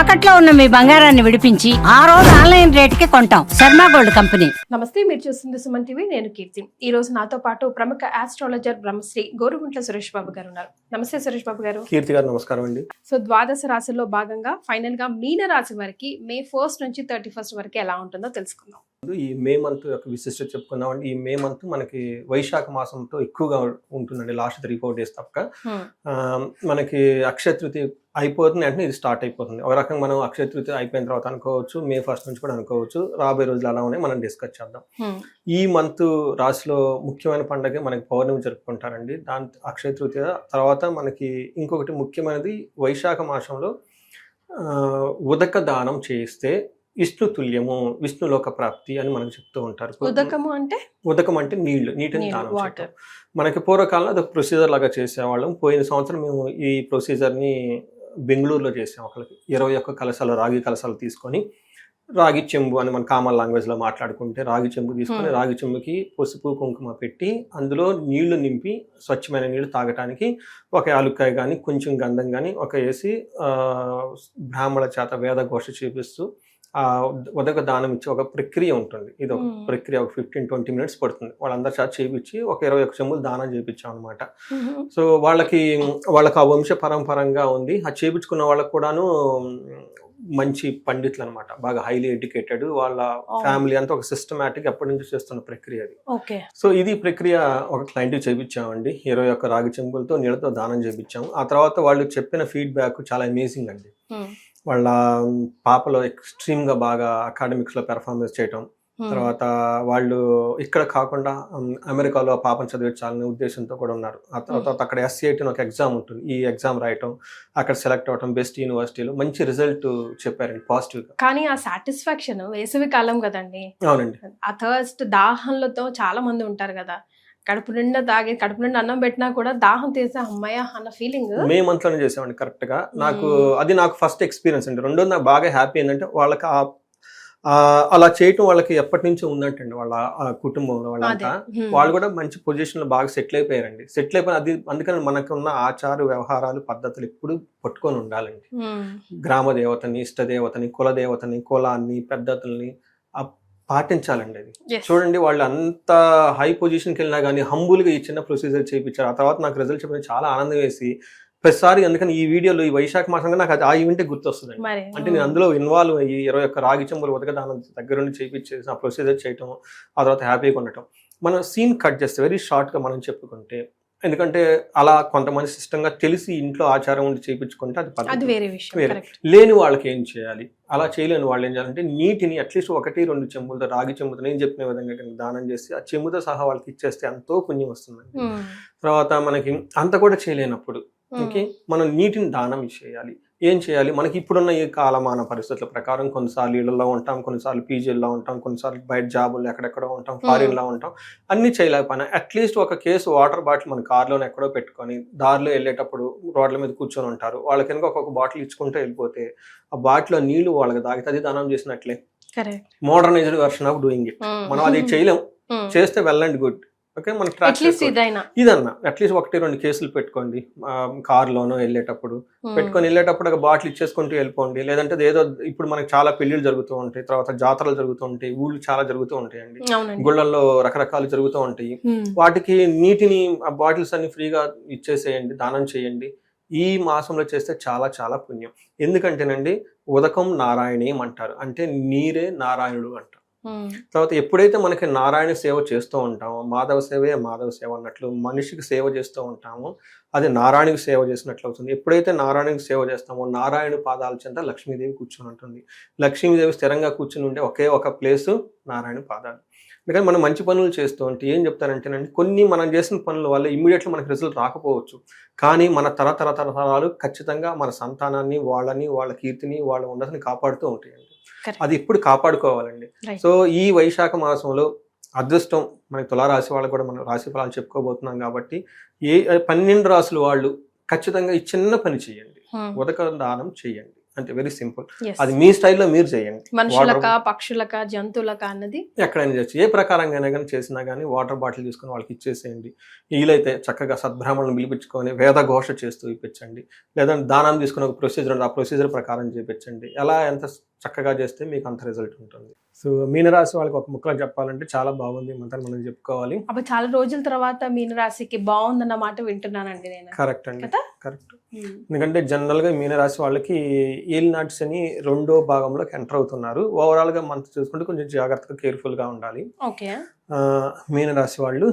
తాకట్లో ఉన్న మీ బంగారాన్ని విడిపించి ఆ రోజు ఆన్లైన్ రేటుకి కొంటాం. Sharma gold company. నమస్తే మీరు చూస్తుంది సుమన్ టీవీ నేను కీర్తి. ఈ రోజు నాతో పాటు ప్రముఖ ఆస్ట్రాలజర్ బ్రహ్మశ్రీ గోరుగుంట్ల సురేష్ బాబు గారు ఉన్నారు. నమస్తే సురేష్ బాబు గారు. కీర్తి గారు నమస్కారం అండి. సో ద్వాదశ రాశుల్లో భాగంగా ఫైనల్గా మీన రాశి వారికి మే ఫస్ట్ నుంచి థర్టీ ఫస్ట్ వరకు ఎలా ఉంటుందో తెలుసుకుందాం. ఈ మే మంత్ యొక్క విశిష్టత చెప్పుకుందాం అండి ఈ మే మంత్ మనకి వైశాఖ మాసంతో ఎక్కువగా ఉంటుందండి. లాస్ట్ త్రీ ఫోర్ డేస్ తప్పక. ఆ, మనకి అక్షయ తృతీయ అయిపోతుంది అంటే ఇది స్టార్ట్ అయిపోతుంది. ఒక రకంగా మనం అక్షయ తృతీయ అయిపోయిన తర్వాత అనుకోవచ్చు మే ఫస్ట్ నుంచి కూడా అనుకోవచ్చు రాబోయే రోజులు అలా ఉన్నాయి మనం డిస్కస్ చేద్దాం. ఈ మంత్ రాశిలో ముఖ్యమైన పండగ మనకి పౌర్ణమి జరుపుకుంటారండి. దాని అక్షయ తృతీయ తర్వాత మనకి ఇంకొకటి ముఖ్యమైనది వైశాఖ మాసంలో ఉదక దానం చేస్తే విష్ణు తుల్యము విష్ణులోక ప్రాప్తి అని మనకు చెప్తూ ఉంటారు. ఉదకము అంటే? ఉదకం అంటే నీళ్ళు నీటిని దానం. చేయటం. మనకి పూర్వకాలంలో అదొక ప్రొసీజర్ లాగా చేసేవాళ్ళం. పోయిన సంవత్సరం మేము ఈ ప్రొసీజర్ని బెంగళూరులో చేసాం ఒకరికి ఇరవై ఒక్క కలశాలు రాగి కలశాలు తీసుకొని రాగి చెంబు అని మన కామన్ లాంగ్వేజ్లో మాట్లాడుకుంటే రాగి చెంబు తీసుకొని Hmm. రాగి చెంబుకి పసుపు కుంకుమ పెట్టి అందులో నీళ్ళు నింపి స్వచ్ఛమైన నీళ్ళు తాగటానికి ఒక యాలుక్కాయ కానీ కొంచెం గంధం కానీ ఒక వేసి బ్రాహ్మణ చేత వేద ఘోష చేపిస్తూ ఉదక దానం ఇచ్చే ఒక ప్రక్రియ ఉంటుంది. ఇది ఒక. ప్రక్రియ ఒక ఫిఫ్టీన్ ట్వంటీ మినిట్స్ పడుతుంది. వాళ్ళందరి చేత చేపించి ఒక ఇరవై ఒక చెంబులు దానం చేపించాం అనమాట సో వాళ్ళకి వాళ్ళకి ఆ వంశ పరంపరంగా ఉంది. ఆ చేపించుకున్న వాళ్ళకు కూడాను మంచి పండితులు అనమాట బాగా హైలీ ఎడ్యుకేటెడ్ వాళ్ళ. ఫ్యామిలీ అంతా ఒక సిస్టమేటిక్ ఎప్పటి నుంచి చేస్తున్న ప్రక్రియ అది. సో ఇది ప్రక్రియ ఒక క్లయింట్ చేపించామండి. ఇరవై ఒక్క రాగి చెంబులతో నీళ్ళతో దానం చేపించాము. ఆ తర్వాత వాళ్ళు చెప్పిన ఫీడ్బ్యాక్ చాలా అమేజింగ్ అండి. వాళ్ళ పాపలో ఎక్స్ట్రీమ్గా బాగా అకాడమిక్స్లో పెర్ఫార్మెన్స్ చేయటం తర్వాత వాళ్ళు ఇక్కడ కాకుండా అమెరికాలో ఆ పాపను చదివించాలనే ఉద్దేశంతో కూడా ఉన్నారు. ఆ తర్వాత అక్కడ ఎస్సిఐటి ఒక ఎగ్జామ్ ఉంటుంది. ఈ ఎగ్జామ్ రాయటం అక్కడ సెలెక్ట్ అవ్వటం బెస్ట్ యూనివర్సిటీలో మంచి రిజల్ట్ చెప్పారండి పాజిటివ్ కానీ ఆ సాటిస్ఫాక్షన్ వేసవి కాలం కదండి. అవునండి. ఆ థర్స్ట్ దాహంలతో చాలా మంది ఉంటారు కదా. కడుపు నిండా తాగి కడుపు నిండా అన్నం పెట్టినా కూడా దాహం తీసే అమ్మాయ అన్న ఫీలింగ్ మే మంత్లోనే చేసామండి కరెక్ట్గా. నాకు. అది నాకు ఫస్ట్ ఎక్స్పీరియన్స్ అండి. రెండోది నాకు బాగా హ్యాపీ ఏంటంటే వాళ్ళకి అలా చేయటం వాళ్ళకి ఎప్పటి నుంచో ఉందంటండి వాళ్ళ కుటుంబంలో అదే. వాళ్ళంతా. వాళ్ళు కూడా మంచి పొజిషన్లో బాగా సెటిల్ అయిపోయారండి. సెటిల్ అయిపోయిన అది అందుకని మనకున్న ఆచార వ్యవహారాలు పద్ధతులు ఎప్పుడు పట్టుకొని ఉండాలండి. గ్రామ దేవతని ఇష్ట దేవతని కుల దేవతని కులాన్ని పద్ధతుల్ని ఆ పాటించాలండి అది. చూడండి వాళ్ళు అంత హై పొజిషన్కి వెళ్ళినా కానీ హంబుల్గా ఈ చిన్న ప్రొసీజర్ చేయించారు. ఆ తర్వాత నాకు రిజల్ట్ చెప్పిన చాలా ఆనందం వేసి ప్రతిసారి అందుకని ఈ వీడియోలో ఈ వైశాఖ మాసంగా నాకు ఆ ఈవెంటే గుర్తొస్తుందండి. మరి అంటే నేను అందులో ఇన్వాల్వ్ అయ్యి ఇరవై ఒక్క రాగి చెంబులు ఉదకదానం దగ్గర నుండి చేయించేసి ఆ ప్రొసీజర్ చేయటం ఆ తర్వాత హ్యాపీగా ఉండటం మనం సీన్ కట్ చేస్తే వెరీ షార్ట్గా మనం చెప్పుకుంటే ఎందుకంటే అలా కొంతమంది సిస్టంగా తెలిసి ఇంట్లో ఆచారం ఉండి చేయించుకుంటే అది వేరే విషయం వేరే. కరెక్ట్ లేని వాళ్ళకి ఏం చేయాలి? అలా చేయలేని. వాళ్ళు ఏం చేయాలంటే నీటిని అట్లీస్ట్ ఒకటి రెండు చెంబులతో రాగి చెంబుతో నేను చెప్పిన విధంగా కనుక దానం చేసి ఆ చెంబుతో సహా వాళ్ళకి ఇచ్చేస్తే ఎంతో పుణ్యం వస్తుందండి. తర్వాత మనకి అంత కూడా చేయలేనప్పుడు ఓకే మనం నీటిని దానం చేయాలి. ఏం చేయాలి? మనకి ఇప్పుడున్న ఈ కాలమాన పరిస్థితుల ప్రకారం కొన్నిసార్లు ఇళ్ళలో ఉంటాం కొన్నిసార్లు పీజీల్లో ఉంటాం కొన్నిసార్లు బయట జాబులు ఎక్కడెక్కడో ఉంటాం ఫారిన్లో ఉంటాం. అన్ని చేయలేకపోయినా అట్లీస్ట్ ఒక కేసు వాటర్ బాటిల్ మన కార్లోనే ఎక్కడో పెట్టుకొని దారిలో వెళ్ళేటప్పుడు రోడ్ల మీద కూర్చొని ఉంటారు. వాళ్ళకి కనుక ఒక్కొక్క బాటిల్ ఇచ్చుకుంటూ వెళ్ళిపోతే ఆ బాటిల్లో నీళ్ళు వాళ్ళకి తాగితే అది దానం చేసినట్లే. Modernized version of doing it మనం అది చేయలేం. చేస్తే వెల్ అండ్ గుడ్ ఓకే మనం ఇదన్నా. అట్లీస్ట్ ఒకటి రెండు కేసులు పెట్టుకోండి. కార్లోనో వెళ్ళేటప్పుడు. Hmm. పెట్టుకొని వెళ్ళేటప్పుడు ఒక బాటిల్ ఇచ్చేసుకుంటూ వెళ్ళిపోండి. లేదంటే ఏదో ఇప్పుడు మనకి చాలా పెళ్ళిళ్ళు జరుగుతూ ఉంటాయి. తర్వాత జాతరలు జరుగుతూ ఉంటాయి. ఊళ్ళు చాలా జరుగుతూ ఉంటాయండి. అవునండి. గుళ్ళల్లో రకరకాలు జరుగుతూ ఉంటాయి. హ్మ్. వాటికి నీటిని ఆ బాటిల్స్ అన్ని ఫ్రీగా ఇచ్చేసేయండి. దానం చేయండి. ఈ మాసంలో చేస్తే చాలా చాలా పుణ్యం. ఎందుకంటేనండి ఉదకం నారాయణీయం అంటారు అంటే నీరే నారాయణుడు అంటారు. తర్వాత ఎప్పుడైతే మనకి నారాయణ సేవ చేస్తూ ఉంటామో మాధవ సేవే మాధవ సేవ అన్నట్లు మనిషికి సేవ చేస్తూ ఉంటామో అది నారాయణకి సేవ చేసినట్లు అవుతుంది. ఎప్పుడైతే నారాయణకి సేవ చేస్తామో నారాయణ పాదాల చెంత లక్ష్మీదేవి కూర్చొని ఉంటుంది. లక్ష్మీదేవి స్థిరంగా కూర్చుని ఉండే ఒకే ఒక ప్లేసు నారాయణ పాదాలు. అందుకని మనం మంచి పనులు చేస్తూ ఉంటే ఏం చెప్తారంటేనండి కొన్ని మనం చేసిన పనుల వల్ల ఇమ్మీడియట్లీ మనకి రిజల్ట్ రాకపోవచ్చు. కానీ మన తరతరతరతరాలు ఖచ్చితంగా మన సంతానాన్ని వాళ్ళని వాళ్ళ కీర్తిని వాళ్ళ ఉన్నతిని కాపాడుతూ ఉంటాయండి. అది ఇప్పుడు కాపాడుకోవాలండి. సో ఈ వైశాఖ మాసంలో అదృష్టం మనకి తులారాశి వాళ్ళకు కూడా మనం రాశి ఫలాలు చెప్పుకోబోతున్నాం కాబట్టి ఏ పన్నెండు రాసులు వాళ్ళు ఖచ్చితంగా ఈ చిన్న పని చేయండి హ్మ్. ఉదక దానం చేయండి అంటే వెరీ సింపుల్. అది మీ స్టైల్లో మీరు చేయండి. మనుషులక పక్షులక జంతువులక అన్నది ఎక్కడైనా చేయొచ్చు. ఏ ప్రకారంగా కానీ చేసినా కానీ వాటర్ బాటిల్ తీసుకుని వాళ్ళకి ఇచ్చేసేయండి. వీలైతే చక్కగా సద్బ్రాహ్మణులను పిలిపించుకొని వేద ఘోష చేస్తూ ఇప్పించండి. లేదంటే దానం తీసుకుని ఒక ప్రొసీజర్ ఉంది, ఆ ప్రొసీజర్ ప్రకారం చేయించండి ఎలా ఎంత చక్కగా చేస్తే మీకు అంత రిజల్ట్ ఉంటుంది. సో మీనరాశి వాళ్ళకి ఒక ముక్కలో చెప్పాలంటే చాలా బాగుంది మంత్రం మనం చెప్పుకోవాలి. అప్పుడు చాలా రోజుల తర్వాత మీనరాశికి బాగుందన్న మాట వింటున్నానండి నేను. కరెక్ట్ అండి? కరెక్ట్ ఎందుకంటే జనరల్గా మీనరాశి వాళ్ళకి ఏల్ నట్స్ అని రెండో భాగంలోకి ఎంటర్ అవుతున్నారు. ఓవరాల్గా మంత్ చూసుకుంటే కొంచెం జాగ్రత్తగా కేర్ఫుల్గా ఉండాలి. ఓకే. మీనరాశి వాళ్ళు.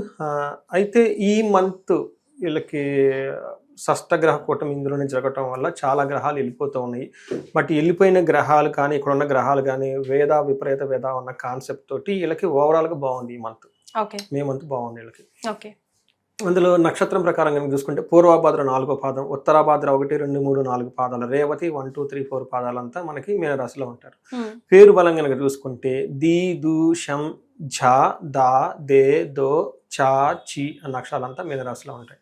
అయితే ఈ మంత్ వీళ్ళకి షష్టగ్రహ కూటమి ఇందులోనే జరగటం వల్ల చాలా గ్రహాలు వెళ్ళిపోతూ ఉన్నాయి. బట్ వెళ్ళిపోయిన గ్రహాలు కానీ ఇక్కడ ఉన్న గ్రహాలు కానీ వేద విపరీత వేద ఉన్న కాన్సెప్ట్ తోటి వీళ్ళకి ఓవరాల్గా బాగుంది ఈ మంత్. ఓకే. మే మంత్ బాగుంది వీళ్ళకి. ఓకే. అందులో నక్షత్రం ప్రకారం కనుక చూసుకుంటే పూర్వభాద్ర నాలుగో పాదం ఉత్తరాభాద్ర ఒకటి రెండు మూడు నాలుగు పాదాలు Revati one two three four పాదాలంతా మనకి మీనరాశిలో ఉంటారు. పేరు బలం కనుక చూసుకుంటే ది దు షం ఝ దా దే దో చా చి అన్న అక్షరాలంతా మీనరాశిలో ఉంటాయి.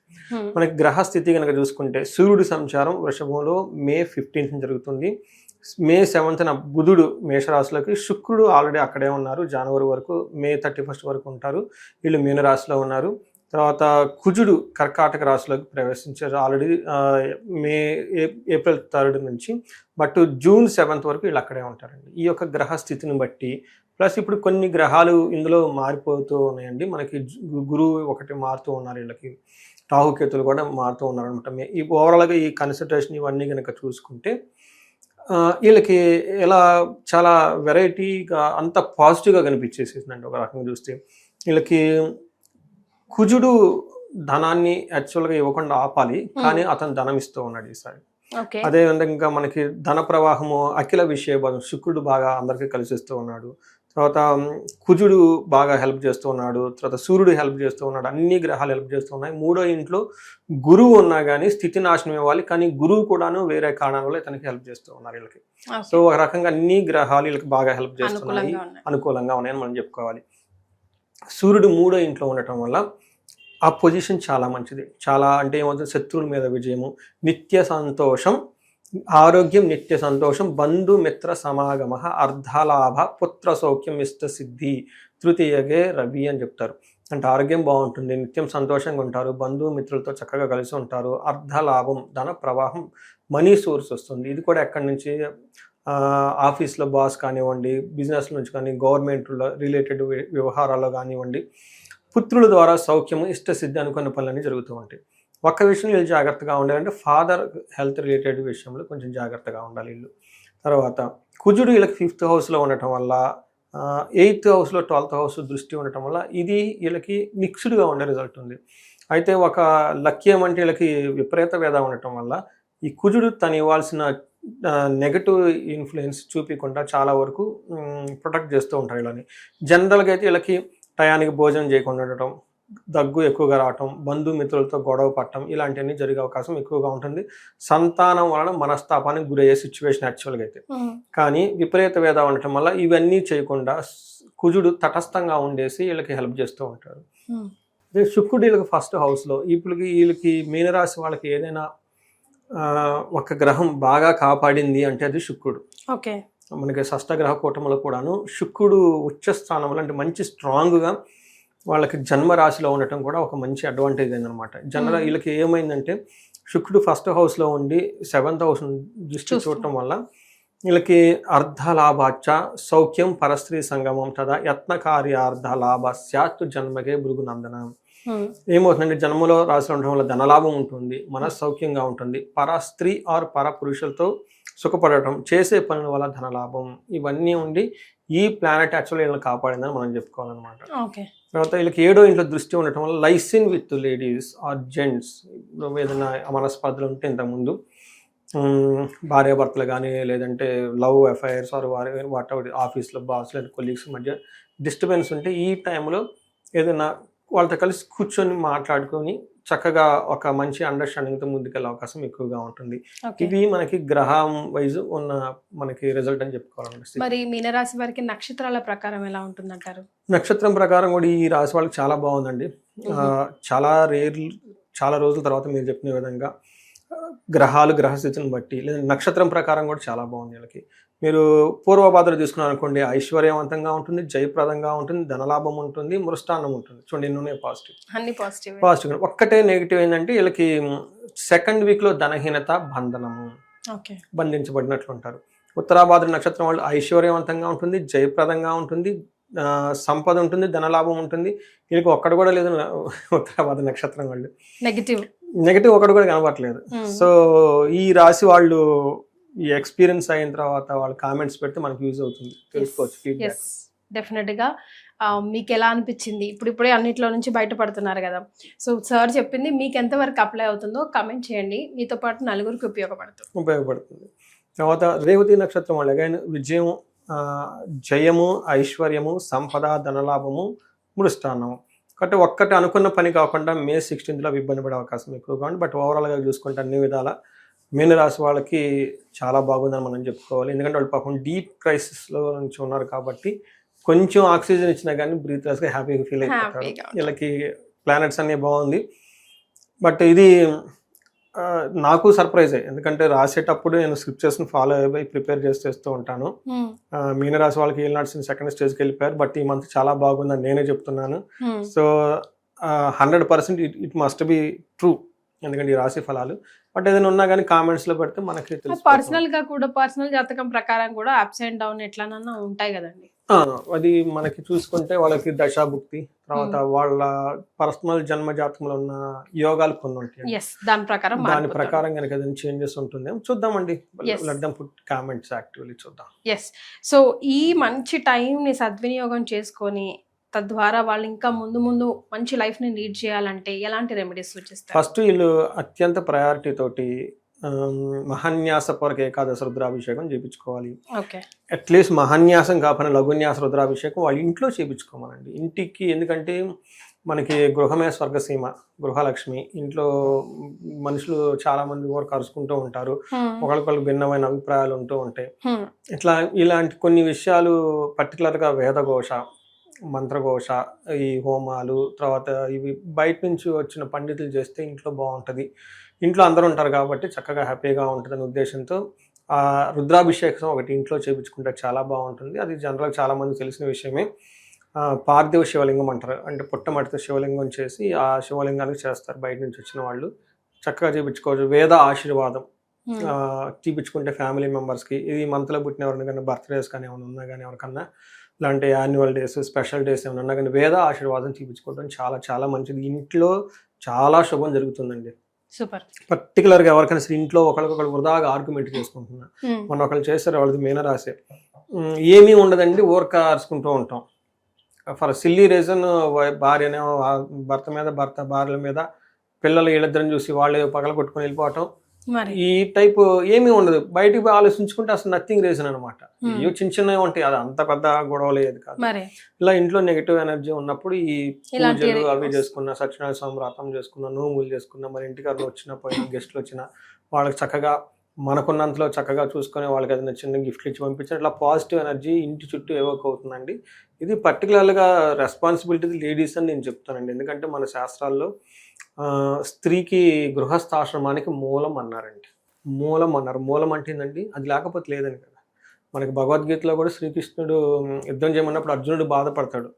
మనకి గ్రహ స్థితి కనుక చూసుకుంటే సూర్యుడి సంచారం వృషభంలో మే ఫిఫ్టీన్త్ జరుగుతుంది. మే సెవెంత్న బుధుడు మేషరాశిలోకి శుక్రుడు ఆల్రెడీ అక్కడే ఉన్నారు. జనవరి వరకు మే థర్టీ ఫస్ట్ వరకు ఉంటారు. వీళ్ళు మీనరాశిలో ఉన్నారు. తర్వాత కుజుడు కర్కాటక రాశిలోకి ప్రవేశించారు. ఆల్రెడీ మే ఏ- ఏప్రిల్ థర్డ్ నుంచి బట్ జూన్ సెవెంత్ వరకు వీళ్ళు అక్కడే ఉంటారండి. ఈ యొక్క గ్రహ స్థితిని బట్టి ప్లస్ ఇప్పుడు కొన్ని గ్రహాలు ఇందులో మారిపోతూ ఉన్నాయండి. మనకి గురువు ఒకటి మారుతూ ఉన్నారు వీళ్ళకి. రాహుకేతులు కూడా మారుతూ ఉన్నారనమాట ఈ ఓవరాల్గా ఈ కన్సన్ట్రేషన్ ఇవన్నీ కనుక చూసుకుంటే వీళ్ళకి ఇలా చాలా వెరైటీగా అంత పాజిటివ్గా కనిపించేసేసిందండి ఒక రకంగా చూస్తే. వీళ్ళకి కుజుడు ధనాన్ని యాక్చువల్గా ఇవ్వకుండా ఆపాలి కానీ అతను ధనం ఇస్తూ ఉన్నాడు ఈసారి. అదే విధంగా మనకి ధన ప్రవాహము అఖిల విషయభాగం శుక్రుడు బాగా అందరికీ కలిసిస్తూ ఉన్నాడు. తర్వాత కుజుడు బాగా హెల్ప్ చేస్తూ ఉన్నాడు. తర్వాత సూర్యుడు హెల్ప్ చేస్తూ ఉన్నాడు. అన్ని గ్రహాలు హెల్ప్ చేస్తూ ఉన్నాయి. మూడో ఇంట్లో గురువు ఉన్నా కానీ స్థితి నాశనం ఇవ్వాలి కానీ గురువు కూడాను వేరే కారణాల వల్ల ఇతనికి హెల్ప్ చేస్తూ ఉన్నారు వీళ్ళకి. సో ఒక రకంగా అన్ని గ్రహాలు వీళ్ళకి బాగా హెల్ప్ చేస్తున్నాయి. అనుకూలంగా ఉన్నాయని మనం చెప్పుకోవాలి. సూర్యుడు మూడో ఇంట్లో ఉండటం వల్ల ఆ పొజిషన్ చాలా మంచిది. చాలా అంటే ఏమవుతుంది? శత్రువుల మీద విజయము నిత్య సంతోషం ఆరోగ్యం నిత్య సంతోషం బంధు మిత్ర సమాగమ అర్ధలాభ పుత్ర సౌఖ్యం ఇష్ట సిద్ధి తృతీయగే రవి అని చెప్తారు. అంటే ఆరోగ్యం బాగుంటుంది నిత్యం సంతోషంగా ఉంటారు బంధువు మిత్రులతో చక్కగా కలిసి ఉంటారు అర్ధలాభం ధన ప్రవాహం మనీ సోర్స్ వస్తుంది. ఇది కూడా ఎక్కడి నుంచి ఆఫీస్లో బాస్ కానివ్వండి బిజినెస్ నుంచి కానీ గవర్నమెంట్ రిలేటెడ్ వ్యవహారాల్లో కానివ్వండి పుత్రుల ద్వారా సౌఖ్యము ఇష్టసిద్ధి అనుకున్న పనులన్నీ జరుగుతూ ఉంటాయి. ఒక్క విషయం వీళ్ళు జాగ్రత్తగా ఉండాలంటే ఫాదర్ హెల్త్ రిలేటెడ్ విషయంలో కొంచెం జాగ్రత్తగా ఉండాలి వీళ్ళు. తర్వాత కుజుడు వీళ్ళకి ఫిఫ్త్ హౌస్లో ఉండటం వల్ల ఎయిత్ హౌస్లో ట్వెల్త్ హౌస్ దృష్టి ఉండటం వల్ల ఇది వీళ్ళకి మిక్స్డ్గా ఉండే రిజల్ట్ ఉంది. అయితే ఒక లక్కీ ఏమంటే వీళ్ళకి విపరీత వేద ఉండటం వల్ల ఈ కుజుడు తను ఇవ్వాల్సిన నెగటివ్ ఇన్ఫ్లుయెన్స్ చూపించకుండా చాలా వరకు ప్రొటెక్ట్ చేస్తూ ఉంటారు వీళ్ళని జనరల్గా అయితే వీళ్ళకి టయానికి భోజనం చేయకుండా ఉండటం దగ్గు ఎక్కువగా రావటం బంధుమిత్రులతో గొడవ పడటం ఇలాంటివన్నీ జరిగే అవకాశం ఎక్కువగా ఉంటుంది. సంతానం వలన మనస్తాపానికి గురయ్యే సిచ్యువేషన్ యాక్చువల్గా అయితే. కానీ విపరీత వేద ఉండటం వల్ల ఇవన్నీ చేయకుండా కుజుడు తటస్థంగా ఉండేసి వీళ్ళకి హెల్ప్ చేస్తూ ఉంటారు అదే శుక్రుడు వీళ్ళకి ఫస్ట్ హౌస్లో ఇప్పటికి వీళ్ళకి మీనరాశి వాళ్ళకి ఏదైనా ఒక గ్రహం బాగా కాపాడింది అంటే అది శుక్రుడు ఓకే మనకి షష్టగ్రహ కూటములో కూడాను శుక్రుడు ఉచ్చ స్థానంలో అంటే మంచి స్ట్రాంగ్గా వాళ్ళకి జన్మ రాశిలో ఉండటం కూడా ఒక మంచి అడ్వాంటేజ్ అయిందనమాట జనరల్. వీళ్ళకి ఏమైందంటే శుక్రుడు ఫస్ట్ హౌస్లో ఉండి సెవెంత్ హౌస్ దృష్టి. చూడటం వల్ల వీళ్ళకి అర్ధ లాభాచ సౌఖ్యం పరస్త్రీ సంగమం తదా యత్న కార్యార్థ లాభ జన్మకే భృగునందన ఏమవుతుందంటే జన్మలో రాశి ఉండడం వల్ల ధనలాభం ఉంటుంది మనస్సౌఖ్యంగా ఉంటుంది. పర స్త్రీ ఆర్ పర పురుషులతో సుఖపడటం చేసే పనుల వల్ల ధనలాభం ఇవన్నీ ఉండి ఈ ప్లానెట్ యాక్చువల్ వీళ్ళని కాపాడిందని మనం చెప్పుకోవాలన్నమాట. ఓకే. తర్వాత వీళ్ళకి ఏడో ఇంట్లో దృష్టి ఉండటం వల్ల లైసిన్ విత్ లేడీస్ ఆర్ జెంట్స్ ఏదైనా మనస్పర్ధలు ఉంటే ఇంతకుముందు భార్యాభర్తలు కానీ లేదంటే లవ్ అఫైర్స్ ఆర్ వారి వాట్ ఎవర్ ఆఫీస్లో బాస్ లేదా కొలీగ్స్ మధ్య డిస్టర్బెన్స్ ఉంటే ఈ టైంలో ఏదైనా వాళ్ళతో కలిసి కూర్చొని మాట్లాడుకొని చక్కగా ఒక మంచి అండర్స్టాండింగ్తో ముందుకెళ్ళే అవకాశం ఎక్కువగా ఉంటుంది. ఇవి మనకి గ్రహం వైజ్ ఉన్న మనకి రిజల్ట్ అని చెప్పుకోవాలనిపిస్తుంది మరి మీనరాశి వారికి నక్షత్రాల ప్రకారం ఎలా ఉంటుందంటారు? నక్షత్రం ప్రకారం కూడా ఈ రాశి వాళ్ళకి చాలా బాగుందండి. చాలా రేర్ చాలా రోజుల తర్వాత మీరు చెప్పిన విధంగా గ్రహాలు గ్రహస్థితిని బట్టి లేదా నక్షత్రం ప్రకారం కూడా చాలా బాగుంది వీళ్ళకి. మీరు పూర్వభాద్ర తీసుకున్నారు అనుకోండి ఐశ్వర్యవంతంగా ఉంటుంది జయప్రదంగా ఉంటుంది ధనలాభం ఉంటుంది మృష్టాన్నం ఉంటుంది. చూడండి ఉన్నాయి పాజిటివ్ అన్ని పాజిటివ్ పాజిటివ్ ఒక్కటే నెగిటివ్ ఏంటంటే వీళ్ళకి సెకండ్ వీక్లో ధనహీనత బంధనము ఓకే. బంధించబడినట్లు ఉంటారు. ఉత్తరాభాద్ర నక్షత్రం వాళ్ళు ఐశ్వర్యవంతంగా ఉంటుంది జయప్రదంగా ఉంటుంది సంపద ఉంటుంది ధనలాభం ఉంటుంది. వీళ్ళకి ఒక్కడు కూడా లేదు ఉత్తరాభాద్ర నక్షత్రం వాళ్ళు. నెగిటివ్ నెగిటివ్ ఒకటి కూడా కనబడట్లేదు. సో ఈ రాశి వాళ్ళు ఈ ఎక్స్పీరియన్స్ అయిన తర్వాత వాళ్ళు కామెంట్స్ పెడితే మనకు యూజ్ అవుతుంది. తెలుసుకోవచ్చు ఫీడ్బ్యాక్ ఎస్ డెఫినెట్గా ఆ, మీకు ఎలా అనిపించింది? ఇప్పుడు ఇప్పుడే అన్నిట్లో నుంచి బయటపడుతున్నారు కదా. సో సార్ చెప్పింది మీకు ఎంతవరకు అప్లై అవుతుందో కమెంట్ చేయండి. మీతో పాటు నలుగురికి ఉపయోగపడుతుంది. ఉపయోగపడుతుంది. తర్వాత రేవతి నక్షత్రం వాళ్ళు. Again విజయం జయము ఐశ్వర్యము సంపద ధనలాభము మృష్టాన్నము. కాబట్టి ఒక్కటి అనుకున్న పని కాకుండా మే సిక్స్టీన్త్లో ఇబ్బంది పడే అవకాశం ఎక్కువగా ఉంది. బట్ ఓవరాల్గా చూసుకుంటే అన్ని విధాల మీన రాశి వాళ్ళకి చాలా బాగుందని మనం చెప్పుకోవాలి. ఎందుకంటే వాళ్ళు పాపం డీప్ క్రైసిస్లో నుంచి ఉన్నారు కాబట్టి కొంచెం ఆక్సిజన్ ఇచ్చినా కానీ బ్రీత్గా హ్యాపీగా ఫీల్ అయిపోతారు. వీళ్ళకి ప్లానెట్స్ అన్ని బాగుంది. బట్ ఇది నాకు సర్ప్రైజ్ ఎందుకంటే రాసేటప్పుడు నేను స్క్రిప్చర్స్ని ఫాలో అయిపోయి ప్రిపేర్ చేసి చేస్తూ ఉంటాను. ఆ, మీనరాశి వాళ్ళకి నడిచిన సెకండ్ స్టేజ్కి వెళ్ళిపోయారు. బట్ ఈ మంత్ చాలా బాగుందని నేనే చెప్తున్నాను. So hundred percent it it must be true ఎందుకంటే ఈ రాశి ఫలాలు బట్ ఏదైనా ఉన్నా కానీ కామెంట్స్లో పెడితే మనకి పర్సనల్గా కూడా పర్సనల్ జాతకం ప్రకారం కూడా అప్స్ అండ్ డౌన్ ఎట్లానన్నా ఉంటాయి కదండి. అది మనకి చూసుకుంటే వాళ్ళకి దశాభుక్తి తర్వాత వాళ్ళ పర్సనల్ జన్మ జాతకంలో ఉన్న యోగాలు కొన్ని ఉంటాయి దాని ప్రకారం దాని. ప్రకారం కనుక ఏదైనా చేంజెస్ ఉంటుంది చూద్దామండి. దమ్ పుట్ కామెంట్స్ యాక్టివ్లీ చూద్దాం. ఎస్ సో ఈ మంచి టైంని సద్వినియోగం చేసుకొని తద్వారా వాళ్ళు ఇంకా ముందు ముందు మంచి లైఫ్ని లీడ్ చేయాలంటే ఎలాంటి రెమెడీస్ సూచిస్తారు? ఫస్ట్ వీళ్ళు అత్యంత ప్రయారిటీ తోటి మహాన్యాసపూర్వక ఏకాదశ రుద్రాభిషేకం చేయించుకోవాలి ఓకే అట్లీస్ట్ మహాన్యాసం కాకపోయినా లఘున్యాస రుద్రాభిషేకం వాళ్ళ ఇంట్లో చేయించుకోమనండి ఇంటికి ఎందుకంటే మనకి గృహమే స్వర్గసీమ గృహలక్ష్మి. ఇంట్లో మనుషులు చాలా మంది ఊరు కరుచుకుంటూ ఉంటారు. ఒకరికొకరు భిన్నమైన అభిప్రాయాలు ఉంటూ ఉంటాయి. ఇట్లా ఇలాంటి కొన్ని విషయాలు పర్టికులర్గా వేదఘోష మంత్రఘోష ఈ హోమాలు తర్వాత ఇవి బయట నుంచి వచ్చిన పండితులు చేస్తే ఇంట్లో బాగుంటుంది. ఇంట్లో అందరూ ఉంటారు కాబట్టి చక్కగా హ్యాపీగా ఉంటుందనే ఉద్దేశంతో ఆ రుద్రాభిషేకం ఒకటి ఇంట్లో చేయించుకుంటే చాలా బాగుంటుంది. అది జనరల్గా చాలామంది తెలిసిన విషయమే. పార్థివ శివలింగం అంటారు. అంటే పుట్టమడితో శివలింగం చేసి ఆ శివలింగానికి చేస్తారు బయట నుంచి వచ్చిన వాళ్ళు. చక్కగా చేయించుకోవచ్చు వేద ఆశీర్వాదం. చూపించుకుంటే ఫ్యామిలీ మెంబర్స్కి ఇది మంత్లో పుట్టిన ఎవరికైనా బర్త్డేస్ కానీ ఏమైనా ఉన్నా కానీ ఎవరికన్నా ఇలాంటి యాన్యువల్ డేస్ స్పెషల్ డేస్ ఏమైనా ఉన్నా కానీ వేద ఆశీర్వాదం చూపించుకోవడం చాలా చాలా మంచిది. ఇంట్లో చాలా శుభం జరుగుతుందండి. సూపర్ పర్టికులర్గా ఎవరికైనా సరే ఇంట్లో ఒకరికొకరు వృధాగా ఆర్గ్యుమెంట్ చేసుకుంటున్నా. మొన్న ఒకళ్ళు చేస్తారు వాళ్ళది మీనరాశి. ఏమీ ఉండదండి ఊరక అరుచుకుంటూ ఉంటాం. ఫర్ సిల్లీ రీజన్ భార్యనే భర్త మీద భర్త భార్యల మీద పిల్లలు వీళ్ళిద్దరిని చూసి వాళ్ళు పగల కొట్టుకొని వెళ్ళిపోవటం. మరి. ఈ టైప్ ఏమీ ఉండదు. బయటికి పోయి ఆలోచించుకుంటే అసలు నథింగ్ రీజన్ అనమాట. ఇవి చిన్న చిన్నవి ఉంటాయి. అది అంత పెద్ద గొడవ లేదు కాదు. ఇలా ఇంట్లో నెగిటివ్ ఎనర్జీ ఉన్నప్పుడు ఈ పూజలు అవి. చేసుకున్న సత్యనారాయణ స్వామి వ్రతం చేసుకున్న నోములు చేసుకున్న మరి ఇంటికి వచ్చిన పోయిన గెస్ట్లు వచ్చిన వాళ్ళకి చక్కగా మనకున్నంతలో చక్కగా చూసుకొని వాళ్ళకి ఏదైనా చిన్న గిఫ్ట్లు ఇచ్చి పంపించారు ఇట్లా పాజిటివ్ ఎనర్జీ ఇంటి చుట్టూ ఎవోక్ అవుతుందండి. ఇది పర్టికులర్గా రెస్పాన్సిబిలిటీ లేడీస్ అని నేను చెప్తానండి. ఎందుకంటే మన శాస్త్రాల్లో స్త్రీకి గృహస్థాశ్రమానికి మూలం అన్నారండి మూలం అన్నారు. మూలం అంటే అది లేకపోతే లేదని కదా. మనకి భగవద్గీతలో కూడా శ్రీకృష్ణుడు యుద్ధం చేయమన్నప్పుడు అర్జునుడు బాధపడతాడు.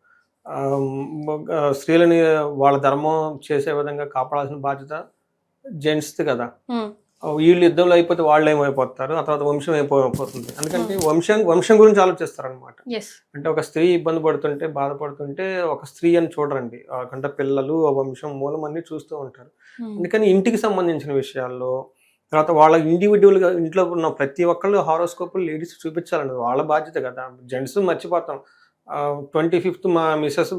స్త్రీలని వాళ్ళ ధర్మం చేసే విధంగా కాపాడాల్సిన బాధ్యత జెంట్స్ది కదా. వీళ్ళు యుద్ధంలో అయిపోతే వాళ్ళు ఏమైపోతారు? ఆ తర్వాత వంశం అయిపోతుంది. ఎందుకంటే వంశం వంశం గురించి ఆలోచిస్తారు అనమాట అంటే ఒక స్త్రీ ఇబ్బంది పడుతుంటే బాధపడుతుంటే ఒక స్త్రీ అని చూడరండి. ఆ, అంటే పిల్లలు ఆ వంశం మూలం అన్ని చూస్తూ ఉంటారు. అందుకని ఇంటికి సంబంధించిన విషయాల్లో తర్వాత వాళ్ళ ఇండివిజువల్గా ఇంట్లో ఉన్న ప్రతి ఒక్కళ్ళు హారోస్కోపులు లేడీస్ చూపించాలండి. వాళ్ళ బాధ్యత కదా. జెంట్స్ మర్చిపోతాం. ట్వంటీ ఫిఫ్త్ మా మిస్సెస్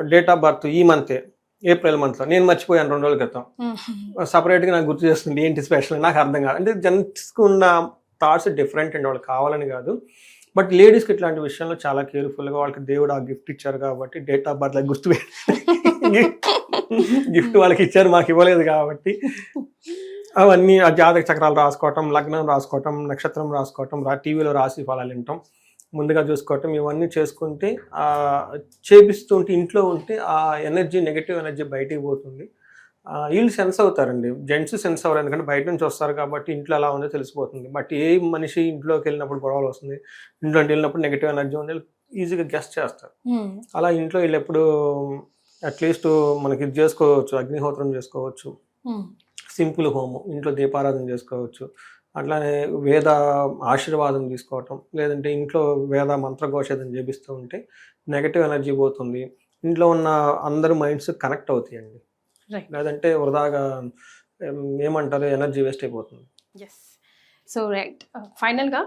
డేట్ ఆఫ్ బర్త్ ఈ మంతే ఏప్రిల్ మంత్లో నేను మర్చిపోయాను రెండు రోజుల క్రితం. సపరేట్గా నాకు గుర్తు చేస్తుంది ఏంటి స్పెషల్ నాకు అర్థం కాదు. అంటే జెంట్స్కి ఉన్న థాట్స్ డిఫరెంట్ అండి. వాళ్ళకి కావాలని కాదు. బట్ లేడీస్కి ఇట్లాంటి విషయంలో చాలా కేర్ఫుల్గా వాళ్ళకి దేవుడు ఆ గిఫ్ట్ ఇచ్చారు కాబట్టి డేట్ ఆఫ్ బర్త్ గుర్తు గిఫ్ట్ వాళ్ళకి ఇచ్చారు మాకు ఇవ్వలేదు కాబట్టి. అవన్నీ ఆ జాతక చక్రాలు రాసుకోవటం లగ్నం రాసుకోవటం నక్షత్రం రాసుకోవటం రా టీవీలో రాసి ఫలాలు వినటం ముందుగా చూసుకోవటం ఇవన్నీ చేసుకుంటే ఆ చేపిస్తుంటే ఇంట్లో ఉంటే ఆ ఎనర్జీ నెగటివ్ ఎనర్జీ బయటికి పోతుంది. వీళ్ళు సెన్స్ అవుతారండి. జెంట్స్ సెన్స్ అవ్వరు. ఎందుకంటే బయట నుంచి వస్తారు కాబట్టి ఇంట్లో ఎలా ఉందో తెలిసిపోతుంది. బట్ ఏ మనిషి ఇంట్లోకి వెళ్ళినప్పుడు గొడవలు వస్తుంది. ఇంట్లోకి వెళ్ళినప్పుడు నెగిటివ్ ఎనర్జీ ఉంది ఈజీగా గెస్ట్ చేస్తారు. అలా ఇంట్లో వీళ్ళు ఎప్పుడు అట్లీస్ట్ మనకి ఇది చేసుకోవచ్చు అగ్నిహోత్రం చేసుకోవచ్చు. సింపుల్ హోమం. ఇంట్లో దీపారాధన చేసుకోవచ్చు. అట్లానే వేద ఆశీర్వాదం తీసుకోవటం లేదంటే ఇంట్లో వేద మంత్రఘోషేదం చేపిస్తూ ఉంటే నెగటివ్ ఎనర్జీ పోతుంది. ఇంట్లో ఉన్న అందరి మైండ్స్ కనెక్ట్ అవుతాయండి. లేదంటే వృధాగా ఏమంటారు ఎనర్జీ వేస్ట్ అయిపోతుంది. ఎస్ సో రైట్ ఫైనల్గా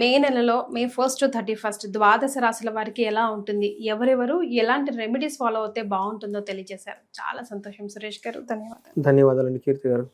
మే నెలలో మే ఫస్ట్ థర్టీ ఫస్ట్ ద్వాదశ రాశుల వారికి ఎలా ఉంటుంది? ఎవరెవరు ఎలాంటి రెమెడీస్ ఫాలో అవుతే బాగుంటుందో తెలియజేశారు. చాలా సంతోషం సురేష్ గారు. ధన్యవాదాలు. ధన్యవాదాలండి కీర్తి గారు.